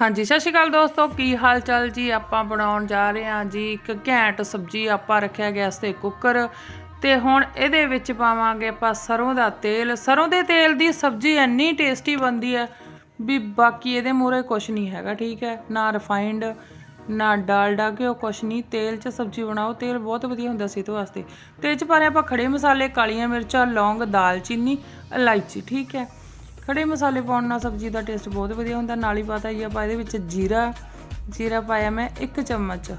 ਹਾਂਜੀ, ਸਤਿ ਸ਼੍ਰੀ ਅਕਾਲ ਦੋਸਤੋ, ਕੀ ਹਾਲ ਚਾਲ ਜੀ? ਆਪਾਂ ਬਣਾਉਣ ਜਾ ਰਹੇ ਹਾਂ ਜੀ, ਇੱਕ ਘੈਂਟ ਸਬਜ਼ੀ ਆਪਾਂ ਰੱਖਿਆ ਗੈਸ ਤੇ ਕੁੱਕਰ ਤੇ ਹੁਣ ਇਹਦੇ ਵਿੱਚ ਪਾਵਾਂਗੇ ਆਪਾਂ ਸਰੋਂ ਦਾ ਤੇਲ। ਸਰੋਂ ਦੇ ਤੇਲ ਦੀ ਸਬਜ਼ੀ ਇੰਨੀ ਟੇਸਟੀ ਬਣਦੀ ਹੈ ਵੀ ਬਾਕੀ ਇਹਦੇ ਮੂਰੇ ਕੁਝ ਨਹੀਂ ਹੈਗਾ, ਠੀਕ ਹੈ? ਨਾ ਰਿਫਾਈਨਡ ਨਾ ਡਾਲਡਾ ਘਿਓ, ਕੁਛ ਨਹੀਂ। ਤੇਲ 'ਚ ਸਬਜ਼ੀ ਬਣਾਓ, ਤੇਲ ਬਹੁਤ ਵਧੀਆ ਹੁੰਦਾ ਸੀ ਸਿਹਤ ਵਾਸਤੇ। ਤੇ ਇਹ 'ਚ ਪਾ ਰਹੇ ਆਪਾਂ ਖੜੇ ਮਸਾਲੇ, ਕਾਲੀਆਂ ਮਿਰਚਾਂ, ਲੌਂਗ, ਦਾਲਚੀਨੀ, ਇਲਾਇਚੀ, ਠੀਕ ਹੈ? ਖੜੇ ਮਸਾਲੇ ਪਾਉਣ ਨਾਲ ਸਬਜ਼ੀ ਦਾ ਟੇਸਟ ਬਹੁਤ ਵਧੀਆ ਹੁੰਦਾ। ਨਾਲ ਹੀ ਪਤਾ ਹੀ ਆਪਾਂ ਇਹਦੇ ਵਿੱਚ ਜੀਰਾ। ਜੀਰਾ ਪਾਇਆ ਮੈਂ 1 ਚਮਚ।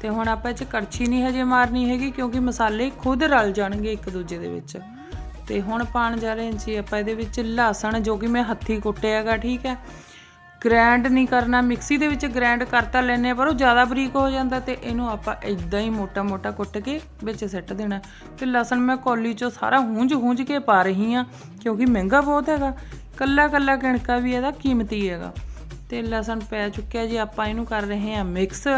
ਤੇ ਹੁਣ ਆਪਾਂ ਇਹ 'ਚ ਕੜਛੀ ਨਹੀਂ ਹਜੇ ਮਾਰਨੀ ਹੈਗੀ ਕਿਉਂਕਿ ਮਸਾਲੇ ਖੁਦ ਰਲ ਜਾਣਗੇ ਇੱਕ ਦੂਜੇ ਦੇ ਵਿੱਚ। ਤੇ ਹੁਣ ਪਾਣ ਜਾ ਰਹੇ ਹਾਂ ਜੀ ਆਪਾਂ ਇਹਦੇ ਵਿੱਚ ਲਸਣ ਜੋ ਕਿ ਮੈਂ ਹੱਥੀ ਕੁੱਟਿਆ ਹੈਗਾ ਠੀਕ ਹੈ। ਗ੍ਰਾਈਂਡ ਨਹੀਂ ਕਰਨਾ ਮਿਕਸੀ ਦੇ ਵਿੱਚ ਗ੍ਰਾਈਂਡ ਕਰਤਾ ਲੈਨੇ ਆ, ਪਰ ਉਹ ਜ਼ਿਆਦਾ ਬਰੀਕ ਹੋ ਜਾਂਦਾ ਤੇ ਇਹਨੂੰ ਆਪਾਂ ਇਦਾਂ ਹੀ ਮੋਟਾ-ਮੋਟਾ ਕੁੱਟ ਕੇ ਵਿੱਚ ਸਿੱਟ ਦੇਣਾ। ਤੇ ਲਸਣ ਮੈਂ ਕੌਲੀ ਚੋਂ ਸਾਰਾ ਹੂੰਝ-ਹੂੰਝ ਕੇ ਪਾ ਰਹੀ ਆ ਕਿਉਂਕਿ ਮਹਿੰਗਾ ਬਹੁਤ ਹੈਗਾ। ਕੱਲਾ-ਕੱਲਾ ਕਣਕਾ ਵੀ ਇਹਦਾ ਕੀਮਤੀ ਹੈਗਾ। ਤੇ ਲਸਣ ਪੈ ਚੁੱਕਿਆ ਜੀ ਆਪਾਂ ਇਹਨੂੰ ਕਰ ਰਹੇ ਹਾਂ ਮਿਕਸ।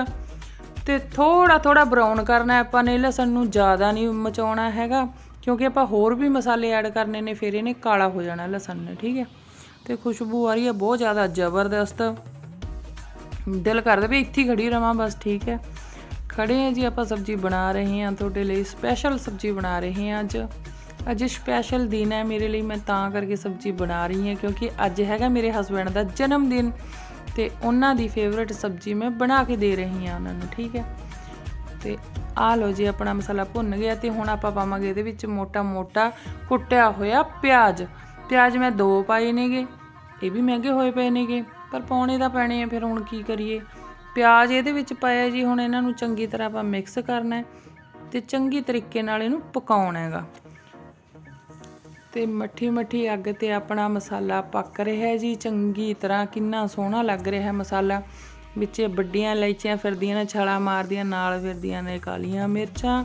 ਤੇ ਥੋੜਾ ਥੋੜਾ ਬਰਾਊਨ ਕਰਨਾ ਆਪਾਂ ਨੇ ਲਸਣ ਨੂੰ ਜ਼ਿਆਦਾ ਨਹੀਂ ਮਚਾਉਣਾ ਹੈਗਾ ਕਿਉਂਕਿ ਆਪਾਂ ਹੋਰ ਵੀ ਮਸਾਲੇ ਐਡ ਕਰਨੇ ਨੇ ਫਿਰ ਇਹਨੇ ਕਾਲਾ ਹੋ ਜਾਣਾ ਲਸਣ ਨੇ ਠੀਕ ਹੈ। ਤੇ ਖੁਸ਼ਬੂ ਆ ਰਹੀ ਹੈ, ਬਹੁਤ ਜ਼ਿਆਦਾ ਜ਼ਬਰਦਸਤ। ਦਿਲ ਕਰਦਾ ਵੀ ਇੱਥੇ ਹੀ ਖੜੀ ਰਵਾਂ, ਬਸ ਠੀਕ ਹੈ। ਖੜੇ ਹਾਂ ਜੀ, ਆਪਾਂ ਸਬਜ਼ੀ ਬਣਾ ਰਹੇ ਹਾਂ, ਤੁਹਾਡੇ ਲਈ ਸਪੈਸ਼ਲ ਸਬਜ਼ੀ ਬਣਾ ਰਹੇ ਹਾਂ ਅੱਜ। ਅੱਜ ਸਪੈਸ਼ਲ ਦਿਨ ਹੈ, ਮੇਰੇ ਲਈ ਮੈਂ ਤਾਂ ਕਰਕੇ ਸਬਜ਼ੀ ਬਣਾ ਰਹੀ ਹਾਂ, ਕਿਉਂਕਿ ਅੱਜ ਹੈਗਾ ਮੇਰੇ ਹਸਬੰਡ ਦਾ ਜਨਮ ਦਿਨ ਤੇ ਉਹਨਾਂ ਦੀ ਫੇਵਰਿਟ ਸਬਜ਼ੀ ਮੈਂ ਬਣਾ ਕੇ ਦੇ ਰਹੀ ਹਾਂ ਉਹਨਾਂ ਨੂੰ, ਠੀਕ ਹੈ। ਤੇ ਆ ਲਓ ਜੀ, ਆਪਣਾ ਮਸਾਲਾ ਭੁੰਨ ਗਿਆ ਤੇ ਹੁਣ ਆਪਾਂ ਪਾਵਾਂਗੇ ਇਹਦੇ ਵਿੱਚ ਮੋਟਾ-ਮੋਟਾ ਕੁੱਟਿਆ ਹੋਇਆ ਪਿਆਜ਼। ਪਿਆਜ਼ ਮੈਂ ਦੋ ਪਾਏ ਨੇਗੇ, ਇਹ ਵੀ ਮਹਿੰਗੇ ਹੋਏ ਪਏ ਨੇਗੇ, ਪਰ ਪਾਉਣੇ ਤਾਂ ਪੈਣੇ ਆ, ਫਿਰ ਹੁਣ ਕੀ ਕਰੀਏ? ਪਿਆਜ਼ ਇਹਦੇ ਵਿੱਚ ਪਾਇਆ ਜੀ, ਹੁਣ ਇਹਨਾਂ ਨੂੰ ਚੰਗੀ ਤਰ੍ਹਾਂ ਆਪਾਂ ਮਿਕਸ ਕਰਨਾ ਹੈ ਤੇ ਚੰਗੀ ਤਰੀਕੇ ਨਾਲ ਇਹਨੂੰ ਪਕਾਉਣਾ ਹੈਗਾ। ਤੇ ਮੱਠੀ ਮੱਠੀ ਅੱਗ ਤੇ ਆਪਣਾ ਮਸਾਲਾ ਪੱਕ ਰਿਹਾ ਹੈ ਜੀ, ਚੰਗੀ ਤਰ੍ਹਾਂ ਕਿੰਨਾ ਸੋਹਣਾ ਲੱਗ ਰਿਹਾ ਹੈ ਮਸਾਲਾ। ਵਿੱਚ ਵੱਡੀਆਂ ਇਲਾਇਚੀਆਂ ਫਿਰਦੀਆਂ ਨੇ, ਛਾਲਾ ਮਾਰਦੀਆਂ, ਨਾਲ ਫਿਰਦੀਆਂ ਨੇ ਕਾਲੀਆਂ ਮਿਰਚਾਂ।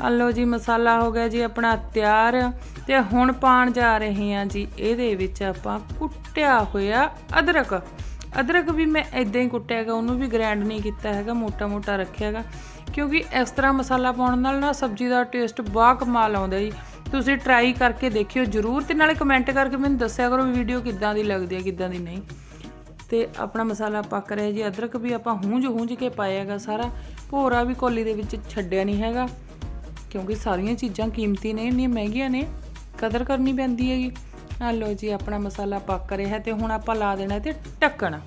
ਆ ਲਓ ਜੀ, ਮਸਾਲਾ ਹੋ ਗਿਆ ਜੀ ਆਪਣਾ ਤਿਆਰ ਤੇ ਹੁਣ ਪਾਣ ਜਾ ਰਹੇ ਹਾਂ ਜੀ। ਇਹਦੇ ਵਿੱਚ ਆਪਾਂ ਕੁੱਟਿਆ ਹੋਇਆ ਅਦਰਕ। ਅਦਰਕ ਵੀ ਮੈਂ ਇਦਾਂ ਹੀ ਕੁੱਟਿਆ ਹੈਗਾ, ਉਹਨੂੰ ਵੀ ਗ੍ਰਾਈਂਡ ਨਹੀਂ ਕੀਤਾ ਹੈਗਾ ਮੋਟਾ ਮੋਟਾ ਰੱਖਿਆ ਹੈਗਾ। ਕਿਉਂਕਿ ਇਸ ਤਰ੍ਹਾਂ ਮਸਾਲਾ ਪਾਉਣ ਨਾਲ ਨਾ ਸਬਜ਼ੀ ਦਾ ਟੇਸਟ ਬਾ ਕਮਾਲ ਆਉਂਦਾ ਜੀ। ਤੁਸੀਂ ਟਰਾਈ ਕਰਕੇ ਦੇਖਿਓ ਜਰੂਰ ਤੇ ਨਾਲੇ ਕਮੈਂਟ ਕਰਕੇ ਮੈਨੂੰ ਦੱਸਿਆ ਕਰੋ ਵੀਡੀਓ ਕਿੱਦਾਂ ਦੀ ਲੱਗਦੀ ਹੈ, ਕਿੱਦਾਂ ਦੀ ਨਹੀਂ। ਤੇ ਆਪਣਾ ਮਸਾਲਾ ਪੱਕ ਰਿਹਾ ਜੀ। ਅਦਰਕ ਵੀ ਆਪਾਂ ਹੂੰਝ ਹੂੰਝ ਕੇ ਪਾਇਆ ਹੈਗਾ ਸਾਰਾ। ਭੋਰਾ ਵੀ ਕੋਲੀ ਦੇ ਵਿੱਚ ਛੱਡਿਆ ਨਹੀਂ ਹੈਗਾ। ਕਿਉਂਕਿ ਸਾਰੀਆਂ ਚੀਜ਼ਾਂ ਕੀਮਤੀ ਨੇ, ਇੰਨੀਆਂ ਮਹਿੰਗੀਆਂ ਨੇ, ਕਦਰ ਕਰਨੀ ਪੈਂਦੀ ਹੈਗੀ। ਆ ਲਓ ਜੀ, ਆਪਣਾ ਮਸਾਲਾ ਪੱਕ ਰਿਹਾ ਤੇ ਹੁਣ ਆਪਾਂ ਲਾ ਦੇਣਾ ਤੇ ਢੱਕਣ।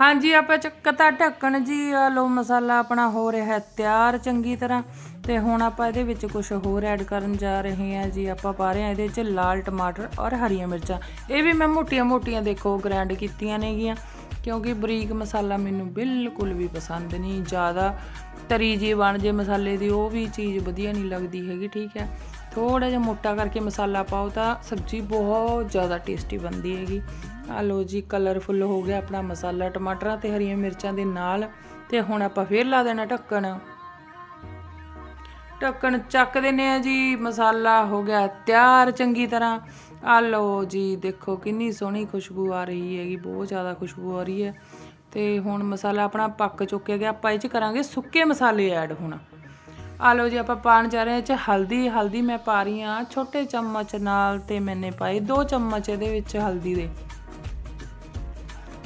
ਹਾਂਜੀ, ਆਪਾਂ ਚੱਕਤਾ ਢੱਕਣ ਜੀ, ਆ ਲਓ ਮਸਾਲਾ ਆਪਣਾ ਹੋ ਰਿਹਾ ਤਿਆਰ ਚੰਗੀ ਤਰ੍ਹਾਂ। ਤੇ ਹੁਣ ਆਪਾਂ ਇਹਦੇ ਵਿੱਚ ਕੁਝ ਹੋਰ ਐਡ ਕਰਨ ਜਾ ਰਹੇ ਹਾਂ ਜੀ। ਆਪਾਂ ਪਾ ਰਹੇ ਹਾਂ ਇਹਦੇ ਵਿੱਚ ਲਾਲ ਟਮਾਟਰ ਔਰ ਹਰੀਆਂ ਮਿਰਚਾਂ। ਇਹ ਵੀ ਮੈਂ ਮੋਟੀਆਂ-ਮੋਟੀਆਂ ਦੇਖੋ ਗ੍ਰਾਈਂਡ ਕੀਤੀਆਂ ਨੇਗੀਆਂ। ਕਿਉਂਕਿ ਬਰੀਕ ਮਸਾਲਾ ਮੈਨੂੰ ਬਿਲਕੁਲ ਵੀ ਪਸੰਦ ਨਹੀਂ, ਜ਼ਿਆਦਾ ਤਰੀ ਜੀ ਬਣ ਜੇ ਮਸਾਲੇ ਦੀ, ਉਹ ਵੀ ਚੀਜ਼ ਵਧੀਆ ਨਹੀਂ ਲੱਗਦੀ ਹੈਗੀ, ਠੀਕ ਹੈ। ਥੋੜਾ ਜਿਹਾ ਮੋਟਾ ਕਰਕੇ ਮਸਾਲਾ ਪਾਓ ਤਾਂ ਸਬਜ਼ੀ ਬਹੁਤ ਜ਼ਿਆਦਾ ਟੇਸਟੀ ਬਣਦੀ ਹੈਗੀ। ਆ ਲੋ ਜੀ ਕਲਰਫੁੱਲ ਹੋ ਗਿਆ ਆਪਣਾ ਮਸਾਲਾ, ਟਮਾਟਰਾਂ ਤੇ ਹਰੀਆਂ ਮਿਰਚਾਂ ਦੇ ਨਾਲ ਤੇ ਹੁਣ ਆਪਾਂ ਫੇਰ ਲਾ ਦੇਣਾ ਢੱਕਣ। ਢੱਕਣ ਚੱਕ ਦਿੰਨੇ ਆ ਜੀ, ਮਸਾਲਾ ਹੋ ਗਿਆ ਤਿਆਰ ਚੰਗੀ ਤਰ੍ਹਾਂ। ਆ ਲਓ ਜੀ, ਦੇਖੋ ਕਿੰਨੀ ਸੋਹਣੀ ਖੁਸ਼ਬੂ ਆ ਰਹੀ ਹੈਗੀ, ਬਹੁਤ ਜ਼ਿਆਦਾ ਖੁਸ਼ਬੂ ਆ ਰਹੀ ਹੈ। ਤੇ ਹੁਣ ਮਸਾਲਾ ਆਪਣਾ ਪੱਕ ਚੁੱਕਿਆ ਗਿਆ। ਆਪਾਂ ਇਹ ਚ ਕਰਾਂਗੇ ਸੁੱਕੇ ਮਸਾਲੇ ਐਡ ਹੁਣ। ਆ ਲਓ ਜੀ, ਆਪਾਂ ਪਾਣ ਜਾ ਰਹੇ ਹਾਂ ਇਹ ਚ ਹਲਦੀ। ਹਲਦੀ ਮੈਂ ਪਾ ਰਹੀ ਹਾਂ ਛੋਟੇ ਚਮਚ ਨਾਲ ਤੇ ਮੈਨੇ ਪਾਈ 2 ਚਮਚ ਇਹਦੇ ਵਿੱਚ ਹਲਦੀ ਦੇ।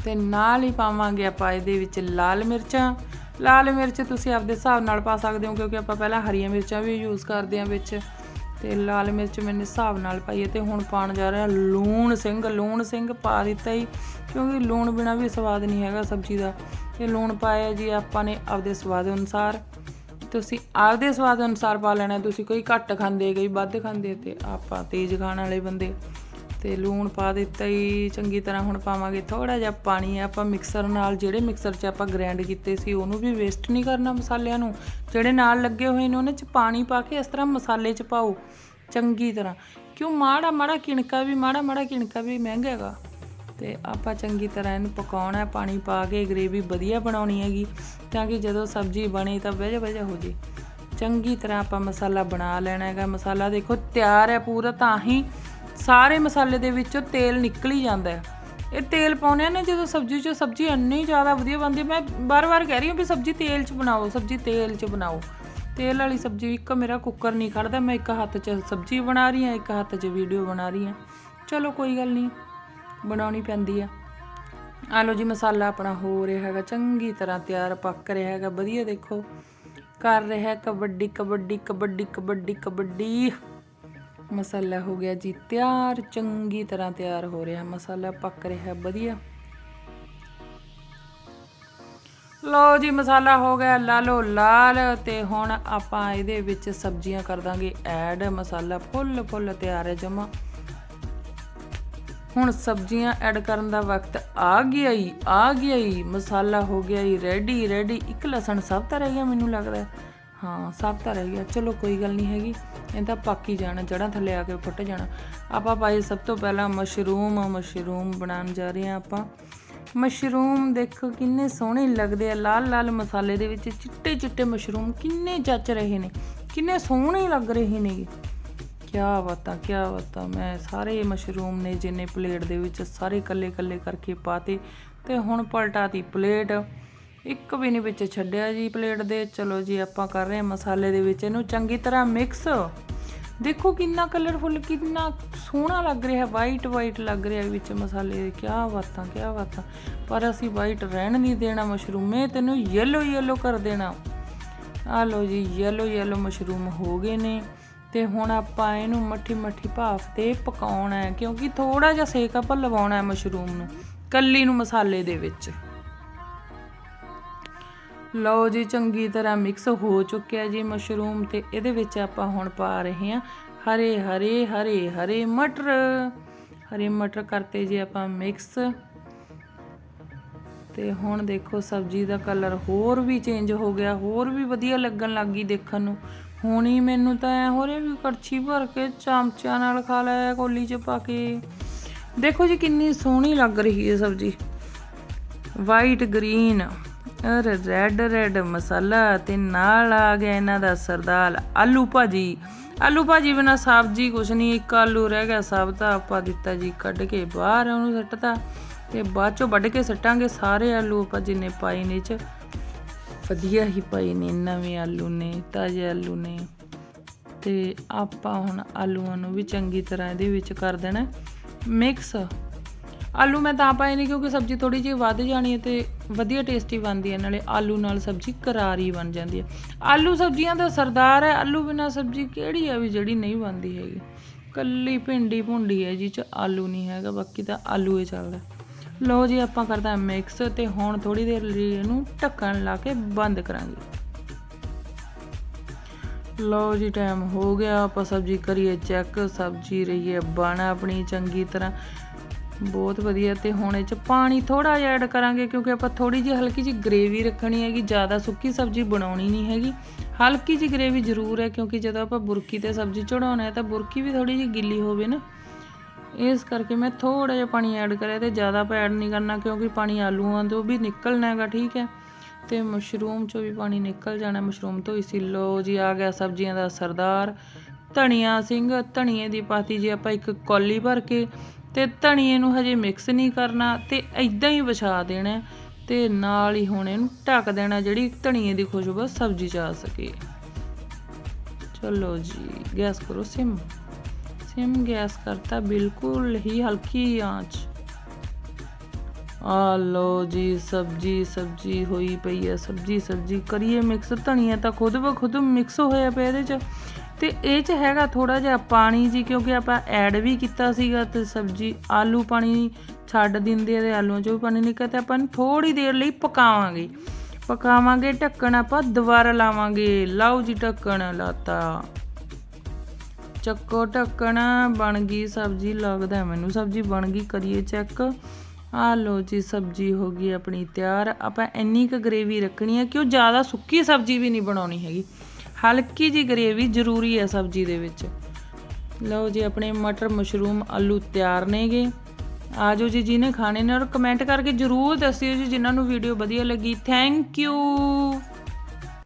ਤੇ ਨਾਲ ਹੀ ਪਾਵਾਂਗੇ ਆਪਾਂ ਇਹਦੇ ਵਿੱਚ ਲਾਲ ਮਿਰਚਾਂ। ਲਾਲ ਮਿਰਚ ਤੁਸੀਂ ਆਪਦੇ ਹਿਸਾਬ ਨਾਲ ਪਾ ਸਕਦੇ ਹੋ ਕਿਉਂਕਿ ਆਪਾਂ ਪਹਿਲਾਂ ਹਰੀਆਂ ਮਿਰਚਾਂ ਵੀ ਯੂਜ਼ ਕਰਦੇ ਹਾਂ ਵਿੱਚ। ਤੇ ਲਾਲ ਮਿਰਚ ਮੈਨੇ ਹਿਸਾਬ ਨਾਲ ਪਾਈ ਹੈ ਤੇ ਹੁਣ ਪਾਣ ਜਾ ਰਿਹਾ ਲੂਣ ਸਿੰਘ ਲੂਣ ਸਿੰਘ ਪਾ ਦਿੱਤਾ ਹੀ ਕਿਉਂਕਿ ਲੂਣ ਬਿਨਾ ਵੀ ਸਵਾਦ ਨਹੀਂ ਹੈਗਾ ਸਬਜ਼ੀ ਦਾ। ਤੇ ਲੂਣ ਪਾਇਆ ਜੀ, ਆਪਾਂ ਨੇ ਆਪਦੇ ਸਵਾਦ ਅਨੁਸਾਰ। ਤੁਸੀਂ ਆਪਦੇ ਸਵਾਦ ਅਨੁਸਾਰ ਪਾ ਲੈਣਾ, ਤੁਸੀਂ ਕੋਈ ਘੱਟ ਖਾਂਦੇ, ਕੋਈ ਵੱਧ ਖਾਂਦੇ ਤੇ ਆਪਾਂ ਤੇਜ਼ ਖਾਣ ਵਾਲੇ ਬੰਦੇ। ਤੇ ਲੂਣ ਪਾ ਦਿੱਤਾ ਹੀ ਚੰਗੀ ਤਰ੍ਹਾਂ ਹੁਣ ਪਾਵਾਂਗੇ। ਥੋੜਾ ਜਿਹਾ ਪਾਣੀ ਆਪਾਂ ਮਿਕਸਰ ਨਾਲ ਜਿਹੜੇ ਮਿਕਸਰ 'ਚ ਆਪਾਂ ਗ੍ਰਾਈਂਡ ਕੀਤੇ ਸੀ, ਉਹਨੂੰ ਵੀ ਵੇਸਟ ਨਹੀਂ ਕਰਨਾ ਮਸਾਲਿਆਂ ਨੂੰ। ਜਿਹੜੇ ਨਾਲ ਲੱਗੇ ਹੋਏ ਨੇ, ਉਹਨਾਂ 'ਚ ਪਾਣੀ ਪਾ ਕੇ ਇਸ ਤਰ੍ਹਾਂ ਮਸਾਲੇ 'ਚ ਪਾਓ, ਚੰਗੀ ਤਰ੍ਹਾਂ। ਕਿਉਂ ਮਾੜਾ ਮਾੜਾ ਕਿਣਕਾ ਵੀ, ਮਾੜਾ ਮਾੜਾ ਕਿਣਕਾ ਵੀ ਮਹਿੰਗਾ ਹੈਗਾ। ਤੇ ਆਪਾਂ ਚੰਗੀ ਤਰ੍ਹਾਂ ਇਹਨੂੰ ਪਕਾਉਣਾ ਪਾਣੀ ਪਾ ਕੇ ਗ੍ਰੇਵੀ ਵਧੀਆ ਬਣਾਉਣੀ ਹੈਗੀ, ਤਾਂ ਕਿ ਜਦੋਂ ਸਬਜ਼ੀ ਬਣੇ ਤਾਂ ਵਜਾ ਵਜਾ ਹੋ ਜੇ। ਚੰਗੀ ਤਰ੍ਹਾਂ ਆਪਾਂ ਮਸਾਲਾ ਬਣਾ ਲੈਣਾ ਹੈਗਾ। ਮਸਾਲਾ ਦੇਖੋ ਤਿਆਰ ਹੈ ਪੂਰਾ ਤਾਂ ਹੀ ਸਾਰੇ ਮਸਾਲੇ ਦੇ ਵਿੱਚੋਂ ਤੇਲ ਨਿਕਲ ਹੀ ਜਾਂਦਾ ਹੈ। ਇਹ ਤੇਲ ਪਾਉਣੇ ਆ ਨਾ, ਜਦੋਂ ਸਬਜ਼ੀ 'ਚ ਸਬਜ਼ੀ ਇੰਨੀ ਜ਼ਿਆਦਾ ਵਧੀਆ ਬਣਦੀ ਮੈਂ ਬਾਰ-ਬਾਰ ਕਹਿ ਰਹੀ ਹਾਂ ਵੀ ਸਬਜ਼ੀ ਤੇਲ 'ਚ ਬਣਾਓ, ਸਬਜ਼ੀ ਤੇਲ 'ਚ ਬਣਾਓ। ਤੇਲ ਵਾਲੀ ਸਬਜ਼ੀ, ਇੱਕ ਮੇਰਾ ਕੁੱਕਰ ਨਹੀਂ ਖੜਦਾ, ਮੈਂ ਇੱਕ ਹੱਥ 'ਚ ਸਬਜ਼ੀ ਬਣਾ ਰਹੀ ਹਾਂ, ਇੱਕ ਹੱਥ 'ਚ ਵੀਡੀਓ ਬਣਾ ਰਹੀ ਹਾਂ। ਚਲੋ ਕੋਈ ਗੱਲ ਨਹੀਂ, ਬਣਾਉਣੀ ਪੈਂਦੀ ਆ। ਆ ਲਓ ਜੀ, ਮਸਾਲਾ ਆਪਣਾ ਹੋ ਰਿਹਾ ਹੈਗਾ, ਚੰਗੀ ਤਰ੍ਹਾਂ ਤਿਆਰ ਪੱਕ ਰਿਹਾ ਹੈਗਾ, ਵਧੀਆ ਦੇਖੋ। ਕਰ ਰਿਹਾ ਕਬੱਡੀ ਕਬੱਡੀ ਕਬੱਡੀ ਕਬੱਡੀ ਕਬੱਡੀ। ਮਸਾਲਾ ਹੋ ਗਿਆ ਜੀ, ਤਿਆਰ, ਚੰਗੀ ਤਰ੍ਹਾਂ ਤਿਆਰ ਹੋ ਰਿਹਾ ਮਸਾਲਾ, ਪੱਕ ਰਿਹਾ ਹੈ ਵਧੀਆ। ਲਓ ਜੀ, ਮਸਾਲਾ ਹੋ ਗਿਆ ਲਾਲੋ ਲਾਲ ਤੇ ਹੁਣ ਆਪਾਂ ਇਹਦੇ ਵਿੱਚ ਸਬਜ਼ੀਆਂ ਕਰ ਦਾਂਗੇ ਐਡ। ਮਸਾਲਾ ਫੁੱਲ ਫੁੱਲ ਤਿਆਰ ਹੈ ਜਮਾ। ਹੁਣ ਸਬਜ਼ੀਆਂ ਐਡ ਕਰਨ ਦਾ ਵਕਤ ਆ ਗਿਆ ਹੀ ਆ ਗਿਆ ਹੀ ਮਸਾਲਾ ਹੋ ਗਿਆ ਹੀ ਰੈਡੀ ਰੈਡੀ ਇੱਕ ਲਸਣ ਸਭ ਤਾਂ ਰਹਿ ਗਿਆ ਮੈਨੂੰ ਲੱਗਦਾ। ਹਾਂ, ਸਭ ਤਾਂ ਰਹਿ ਗਿਆ। ਚਲੋ, ਕੋਈ ਗੱਲ ਨਹੀਂ ਹੈਗੀ। ਇਹ ਤਾਂ ਪੱਕ ਹੀ ਜਾਣਾ ਜੜਾਂ ਥੱਲੇ ਆ ਕੇ ਫੁੱਟ ਜਾਣਾ। ਆਪਾਂ ਪਾਏ ਸਭ ਤੋਂ ਪਹਿਲਾਂ ਮਸ਼ਰੂਮ ਮਸ਼ਰੂਮ ਬਣਾਉਣ ਜਾ ਰਹੇ ਹਾਂ ਆਪਾਂ। ਮਸ਼ਰੂਮ ਦੇਖੋ, ਕਿੰਨੇ ਸੋਹਣੇ ਲੱਗਦੇ ਆ। ਲਾਲ ਲਾਲ ਮਸਾਲੇ ਦੇ ਵਿੱਚ ਚਿੱਟੇ ਚਿੱਟੇ ਮਸ਼ਰੂਮ ਕਿੰਨੇ ਜੱਚ ਰਹੇ ਨੇ। ਕਿੰਨੇ ਸੋਹਣੇ ਲੱਗ ਰਹੇ ਨੇ ਕਿਆ ਬਾਤਾਂ ਕਿਆ ਬਾਤਾਂ। ਮੈਂ ਸਾਰੇ ਮਸ਼ਰੂਮ ਨੇ ਜਿੰਨੇ ਪਲੇਟ ਦੇ ਵਿੱਚ ਸਾਰੇ ਕੱਲੇ ਕੱਲੇ ਕਰਕੇ ਪਾਤੇ। ਤੇ ਹੁਣ ਪਲਟਾਤੀ ਪਲੇਟ। ਇੱਕ ਵੀ ਨਹੀਂ ਵਿੱਚ ਛੱਡਿਆ ਜੀ ਪਲੇਟ ਦੇ। ਚਲੋ ਜੀ, ਆਪਾਂ ਕਰ ਰਹੇ ਹਾਂ ਮਸਾਲੇ ਦੇ ਵਿੱਚ। ਇਹਨੂੰ ਚੰਗੀ ਤਰ੍ਹਾਂ ਮਿਕਸ ਦੇਖੋ ਕਿੰਨਾ ਕਲਰਫੁੱਲ ਕਿੰਨਾ ਸੋਹਣਾ ਲੱਗ ਰਿਹਾ ਵਾਈਟ ਵਾਈਟ ਲੱਗ ਰਿਹਾ ਵਿੱਚ ਮਸਾਲੇ ਦੇ। ਕਿਆ ਬਾਤਾਂ ਕਿਆ ਬਾਤਾਂ। ਪਰ ਅਸੀਂ ਵਾਈਟ ਰਹਿਣ ਨਹੀਂ ਦੇਣਾ ਮਸ਼ਰੂਮੇ, ਤੈਨੂੰ ਯੈਲੋ ਯੈਲੋ ਕਰ ਦੇਣਾ। ਆ ਲੋ ਜੀ ਯੈਲੋ ਯੈਲੋ ਮਸ਼ਰੂਮ ਹੋ ਗਏ ਨੇ। ਤੇ ਹੁਣ ਆਪਾਂ ਇਹਨੂੰ ਮੱਠੀ ਮੱਠੀ ਭਾਫ ਤੇ ਪਕਾਉਣਾ ਹੈ, ਕਿਉਂਕਿ ਥੋੜਾ ਜਿਹਾ ਸੇਕ ਆਪਾਂ ਲਵਾਉਣਾ ਹੈ ਮਸ਼ਰੂਮ ਨੂੰ, ਕੱਲੀ ਨੂੰ ਮਸਾਲੇ ਦੇ ਵਿੱਚ। ਲਓ ਜੀ, ਚੰਗੀ ਤਰ੍ਹਾਂ ਮਿਕਸ ਹੋ ਚੁੱਕਿਆ ਜੀ ਮਸ਼ਰੂਮ ਤੇ ਇਹਦੇ ਵਿੱਚ ਆਪਾਂ ਹੁਣ ਪਾ ਰਹੇ ਹਾਂ ਹਰੇ ਹਰੇ ਹਰੇ ਹਰੇ ਮਟਰ। ਹਰੇ ਮਟਰ ਕਰਤੇ ਜੀ ਆਪਾਂ ਮਿਕਸ ਤੇ ਹੁਣ ਦੇਖੋ, ਸਬਜ਼ੀ ਦਾ ਕਲਰ ਹੋਰ ਵੀ ਚੇਂਜ ਹੋ ਗਿਆ, ਹੋਰ ਵੀ ਵਧੀਆ ਲੱਗਣ ਲੱਗੀ ਦੇਖਣ ਨੂੰ। ਹੁਣ ਹੀ ਮੈਨੂੰ ਤਾਂ ਐ ਹੋ ਰਿਹਾ ਵੀ ਕੜਛੀ ਭਰ ਕੇ ਚਮਚਿਆਂ ਨਾਲ ਖਾ ਲਿਆ ਕੋਲੀ 'ਚ ਪਾ ਕੇ। ਦੇਖੋ ਜੀ, ਕਿੰਨੀ ਸੋਹਣੀ ਲੱਗ ਰਹੀ ਹੈ ਸਬਜ਼ੀ। White green or red red ਮਸਾਲਾ, ਤੇ ਨਾਲ ਆ ਗਿਆ ਇਹਨਾਂ ਦਾ ਸਰਦਾਰ ਆਲੂ ਭਾਜੀ। ਆਲੂ ਭਾਜੀ ਬਿਨਾ ਸਬਜ਼ੀ ਕੁਛ ਨਹੀਂ, ਇੱਕ ਆਲੂ ਰਹਿ ਗਿਆ ਸਭ ਤਾਂ ਆਪਾਂ ਦਿੱਤਾ ਜੀ, ਕੱਢ ਕੇ ਬਾਹਰ ਉਹਨੂੰ ਸੱਟਤਾ। ਤੇ ਬਾਅਦ ਚੋਂ ਵੱਢ ਕੇ ਸੱਟਾਂਗੇ ਸਾਰੇ ਆਲੂ ਆਪਾਂ ਜਿੰਨੇ ਪਾਈ ਨੇ ਚ। ਵਧੀਆ ਹੀ ਪਾਈ ਨੇ, ਨਵੇਂ ਆਲੂ ਨੇ, ਤਾਜ਼ੇ ਆਲੂ ਨੇ। ਤੇ ਆਪਾਂ ਹੁਣ ਆਲੂਆਂ ਨੂੰ ਵੀ ਚੰਗੀ ਤਰ੍ਹਾਂ ਇਹਦੇ ਵਿੱਚ ਕਰ ਦੇਣਾ। ਮਿਕਸ ਆਲੂ ਮੈਂ ਤਾਂ ਪਾਏ ਨਹੀਂ ਕਿਉਂਕਿ ਸਬਜ਼ੀ ਥੋੜੀ ਜਿਹੀ ਵੱਧ ਜਾਣੀ ਹੈ ਤੇ ਵਧੀਆ ਟੇਸਟੀ ਬਣਦੀ ਹੈ, ਨਾਲੇ ਆਲੂ ਨਾਲ ਸਬਜ਼ੀ ਕਰਾਰੀ ਬਣ ਜਾਂਦੀ ਹੈ। ਆਲੂ ਸਬਜ਼ੀਆਂ ਦਾ ਸਰਦਾਰ ਹੈ, ਆਲੂ ਬਿਨਾ ਸਬਜ਼ੀ ਕਿਹੜੀ ਆ ਵੀ ਜਿਹੜੀ ਨਹੀਂ ਬਣਦੀ ਹੈਗੀ। ਕੱਲੀ ਭਿੰਡੀ ਭੁੰਡੀ ਹੈ ਜੀ ਚ ਆਲੂ ਨਹੀਂ ਹੈਗਾ, ਬਾਕੀ ਤਾਂ ਆਲੂ ਹੀ ਚੱਲਦਾ। ਲਓ ਜੀ, ਆਪਾਂ ਕਰਦਾ ਮਿਕਸ ਤੇ ਹੁਣ ਥੋੜੀ ਦੇਰ ਲਈ ਇਹਨੂੰ ਢੱਕਣ ਲਾ ਕੇ ਬੰਦ ਕਰਾਂਗੇ। ਲਓ ਜੀ ਟਾਈਮ ਹੋ ਗਿਆ, ਆਪਾਂ ਸਬਜ਼ੀ ਕਰੀਏ ਚੈੱਕ ਸਬਜ਼ੀ ਰਹੀ ਹੈ ਬਣ ਆਪਣੀ ਚੰਗੀ ਤਰ੍ਹਾਂ। ਬਹੁਤ ਵਧੀਆ ਤੇ ਹੁਣ ਇਹ ਚ ਪਾਣੀ ਥੋੜਾ ਜਿਹਾ ਐਡ ਕਰਾਂਗੇ ਕਿਉਂਕਿ ਆਪਾਂ ਥੋੜੀ ਜਿਹੀ ਹਲਕੀ ਜਿਹੀ ਗ੍ਰੇਵੀ ਰੱਖਣੀ ਹੈਗੀ, ਜ਼ਿਆਦਾ ਸੁੱਕੀ ਸਬਜ਼ੀ ਬਣਾਉਣੀ ਨਹੀਂ ਹੈਗੀ। ਹਲਕੀ ਜਿਹੀ ਗ੍ਰੇਵੀ ਜ਼ਰੂਰ ਹੈ ਕਿਉਂਕਿ ਜਦੋਂ ਆਪਾਂ ਬੁਰਕੀ ਤੇ ਸਬਜ਼ੀ ਚੜਾਉਣਾ ਹੈ ਤਾਂ ਬੁਰਕੀ ਵੀ ਥੋੜੀ ਜਿਹੀ ਗਿੱਲੀ ਹੋਵੇ ਨਾ। ਇਸ ਕਰਕੇ ਮੈਂ ਥੋੜਾ ਜਿਹਾ ਪਾਣੀ ਐਡ ਕਰਿਆ ਤੇ ਜ਼ਿਆਦਾ ਆਪਾਂ ਐਡ ਨਹੀਂ ਕਰਨਾ ਕਿਉਂਕਿ ਪਾਣੀ ਆਲੂਆਂ ਤੋਂ ਵੀ ਨਿਕਲਣਾ ਹੈਗਾ, ਠੀਕ ਹੈ। ਤੇ ਮਸ਼ਰੂਮ ਚੋਂ ਵੀ ਪਾਣੀ ਨਿਕਲ ਜਾਣਾ ਮਸ਼ਰੂਮ ਤੋਂ ਇਸੀ ਲੋ ਜੀ ਆ ਗਿਆ ਸਬਜ਼ੀਆਂ ਦਾ ਸਰਦਾਰ। ਧਨੀਆ ਸਿੰਘ, ਧਨੀਏ ਦੀ ਪਾਤੀ ਜੀ ਆਪਾਂ ਇੱਕ ਕੌਲੀ ਭਰ ਕੇ ਤੇ ਧਨੀਏ ਨੂੰ ਹਜੇ ਮਿਕਸ ਨਹੀਂ ਕਰਨਾ ਤੇ ਇਦਾਂ ਹੀ ਵਿਛਾ ਦੇਣਾ ਤੇ ਨਾਲ ਹੀ ਹੁਣ ਇਹਨੂੰ ਢੱਕ ਦੇਣਾ ਜਿਹੜੀ ਧਨੀਏ ਦੀ ਖੁਸ਼ਬੂ ਸਬਜ਼ੀ 'ਚ ਆ ਸਕੇ। ਚਲੋ ਜੀ, ਗੈਸ ਕਰੋ ਸਿਮ। ਸਿਮ ਗੈਸ ਕਰਤਾ ਬਿਲਕੁਲ ਹੀ ਹਲਕੀ ਆਂਚ। ਆ ਲੋ ਜੀ, ਸਬਜੀ ਸਬਜੀ ਹੋਈ ਪਈ ਹੈ। ਸਬਜੀ ਸਬਜੀ ਕਰੀਏ ਮਿਕਸ ਧਨੀਆ ਤਾਂ ਖੁਦ ਬ ਖੁਦ ਮਿਕਸ ਹੋਇਆ ਪਿਆ ਇਹਦੇ ਚ। ਤੇ ਇਹ ਚ ਹੈਗਾ ਥੋੜਾ ਜਿਹਾ ਪਾਣੀ ਜੀ, ਕਿਉਂਕਿ ਆਪਾਂ ਐਡ ਵੀ ਕੀਤਾ ਸੀਗਾ ਤੇ ਸਬਜੀ, ਆਲੂ ਪਾਣੀ ਛੱਡ ਦਿੰਦੇ ਆ ਤੇ ਆਲੂਆਂ ਚੋਂ ਵੀ ਪਾਣੀ ਨਿਕਲ ਤੇ ਆਪਾਂ ਨੂੰ ਥੋੜੀ ਦੇਰ ਲਈ ਪਕਾਵਾਂਗੇ। ਪਕਾਵਾਂਗੇ, ਢੱਕਣ ਆਪਾਂ ਦੁਬਾਰਾ ਲਾਵਾਂਗੇ। ਲਾਓ ਜੀ ਢੱਕਣ ਲਾਤਾ। ਚੱਕੋ ਢੱਕਣ, ਬਣ ਗਈ ਸਬਜ਼ੀ, ਲੱਗਦਾ ਮੈਨੂੰ ਸਬਜ਼ੀ ਬਣ ਗਈ, ਕਰੀਏ ਚੈੱਕ ਆ ਲੋ ਜੀ ਸਬਜ਼ੀ ਹੋ ਗਈ ਆਪਣੀ ਤਿਆਰ। ਆਪਾਂ ਇੰਨੀ ਕੁ ਗਰੇਵੀ ਰੱਖਣੀ ਹੈ ਕਿ ਉਹ ਜ਼ਿਆਦਾ ਸੁੱਕੀ ਸਬਜ਼ੀ ਵੀ ਨਹੀਂ ਬਣਾਉਣੀ ਹੈਗੀ। ਹਲਕੀ ਜੀ ਗਰੇਵੀ ਜ਼ਰੂਰੀ ਹੈ ਸਬਜ਼ੀ ਦੇ ਵਿੱਚ। ਲਓ ਜੀ, ਆਪਣੇ ਮਟਰ ਮਸ਼ਰੂਮ ਆਲੂ ਤਿਆਰ ਨੇਗੇ। ਆਜੋ ਜੀ, ਜਿਹਨੇ ਖਾਣੇ ਨੇ ਔਰ ਕਮੈਂਟ ਕਰਕੇ ਜਰੂਰ ਦੱਸਿਓ ਜੀ, ਜਿਨ੍ਹਾਂ ਨੂੰ ਵੀਡੀਓ ਵਧੀਆ ਲੱਗੀ। Thank you